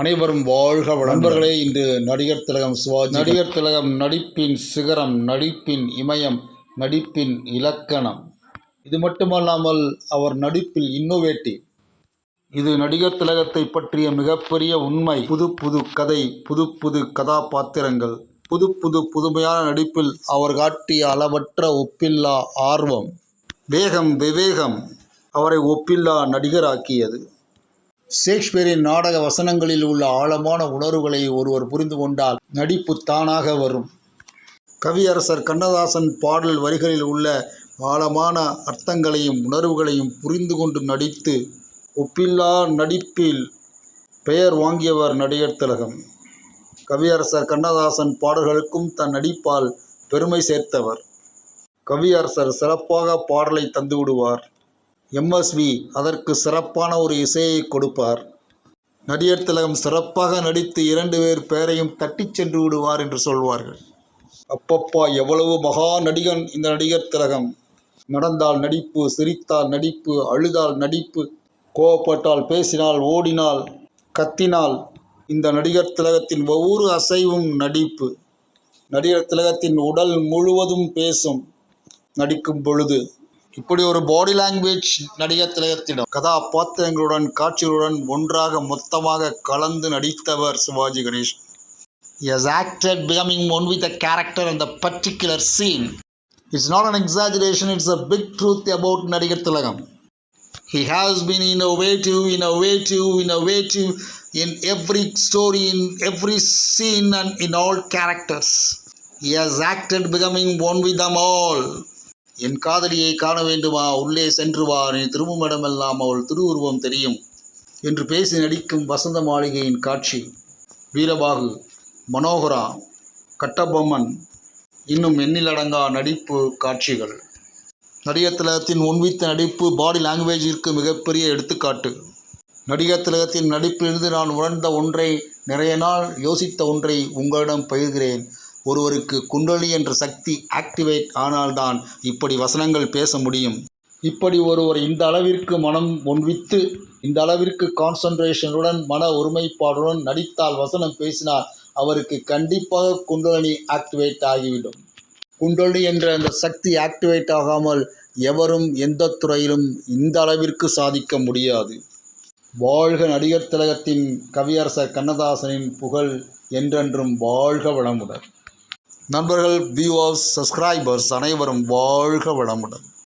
அனைவரும் வாழ்க நண்பர்களே இன்று நடிகர் திலகம் சிவாஜி. நடிகர் திலகம் நடிப்பின் சிகரம் நடிப்பின் இமயம் நடிப்பின் இலக்கணம். இது மட்டுமல்லாமல் அவர் நடிப்பில் இன்னோவேட்டிவ் இது நடிகர் திலகத்தை பற்றிய மிகப்பெரிய உண்மை. புது புது கதை புது புது கதாபாத்திரங்கள் புது புது புதுமையான நடிப்பில் அவர் காட்டிய அளவற்ற ஒப்பில்லா ஆர்வம். வேகம் விவேகம் அவரை ஒப்பில்லா நடிகராக்கியது. ஷேக்ஸ்பியரின் நாடக வசனங்களில் உள்ள ஆழமான உணர்வுகளை ஒருவர் புரிந்து கொண்டால் நடிப்பு தானாக வரும். கவியரசர் கண்ணதாசன் பாடல் வரிகளில் உள்ள ஆழமான அர்த்தங்களையும் உணர்வுகளையும் புரிந்து கொண்டு நடித்து ஒப்பில்லா நடிப்பில் பெயர் வாங்கியவர் நடிகர் திலகம். கவியரசர் கண்ணதாசன் பாடல்களுக்கும் தன் நடிப்பால் பெருமை சேர்த்தவர். கவியரசர் சிறப்பாக பாடலை தந்துவிடுவார் எம்எஸ்வி அதற்கு சிறப்பான ஒரு இசையை கொடுப்பார். நடிகர் திலகம் சிறப்பாக நடித்து இரண்டு பேர் பெயரையும் தட்டிச் சென்று விடுவார் என்று சொல்வார்கள். அப்பப்பா எவ்வளவு மகா நடிகன் இந்த நடிகர் திலகம். நடந்தால் நடிப்பு சிரித்தால் நடிப்பு அழுதால் நடிப்பு கோவப்பட்டால் பேசினால் ஓடினால் கத்தினால். இந்த நடிகர் திலகத்தின் ஒவ்வொரு அசைவும் நடிப்பு. நடிகர் திலகத்தின் உடல் முழுவதும் பேசும். நடிக்கும் பொழுது இப்படி ஒரு பாடி லாங்குவேஜ் நடிகர் திலகத்திடம் கதாபாத்திரங்களுடன் காட்சிகளுடன் ஒன்றாக மொத்தமாக கலந்து நடித்தவர் Sivaji Ganesh as acted becoming one with a character and the particular scene it's not an exaggeration it's a big truth about Nadigar Thilagam he has been innovative innovative innovative in every story in every scene and in all characters as acted becoming one with um all என் காதலியை காண வேண்டுமா? உள்ளே சென்று வா. நீ திரும்பும் இடமெல்லாம் அவள் திருவுருவம் தெரியும் என்று பேசி நடிக்கும் வசந்த மாளிகையின் காட்சி. வீரபாகு மனோகரா கட்டபொம்மன் இன்னும் எண்ணிலடங்கா நடிப்பு காட்சிகள். நடிகர் திலகத்தின் உன்வித்த நடிப்பு பாடி லாங்குவேஜிற்கு மிகப்பெரிய எடுத்துக்காட்டு. நடிகர் திலகத்தின் நடிப்பிலிருந்து நான் உணர்ந்த ஒன்றை நிறைய நாள் யோசித்த ஒன்றை உங்களிடம் பகிர்கிறேன். ஒருவருக்கு குண்டலி என்ற சக்தி ஆக்டிவேட் ஆனால்தான் இப்படி வசனங்கள் பேச முடியும். இப்படி ஒருவர் இந்த அளவிற்கு மனம் ஒன்வித்து இந்த அளவிற்கு கான்சன்ட்ரேஷனுடன் மன ஒருமைப்பாடுடன் நடித்தால் வசனம் பேசினால் அவருக்கு கண்டிப்பாக குண்டலினி ஆக்டிவேட் ஆகிவிடும். குண்டலி என்ற அந்த சக்தி ஆக்டிவேட் ஆகாமல் எவரும் எந்த துறையிலும் இந்த அளவிற்கு சாதிக்க முடியாது. வாழ்க நடிகர் திலகத்தின் கவியரசர் கண்ணதாசனின் புகழ் என்றென்றும் வாழ்க வளமுடன். நண்பர்கள் வியூவர்ஸ் சப்ஸ்கிரைபர்ஸ் அனைவரும் வாழ்க வளமுடன்.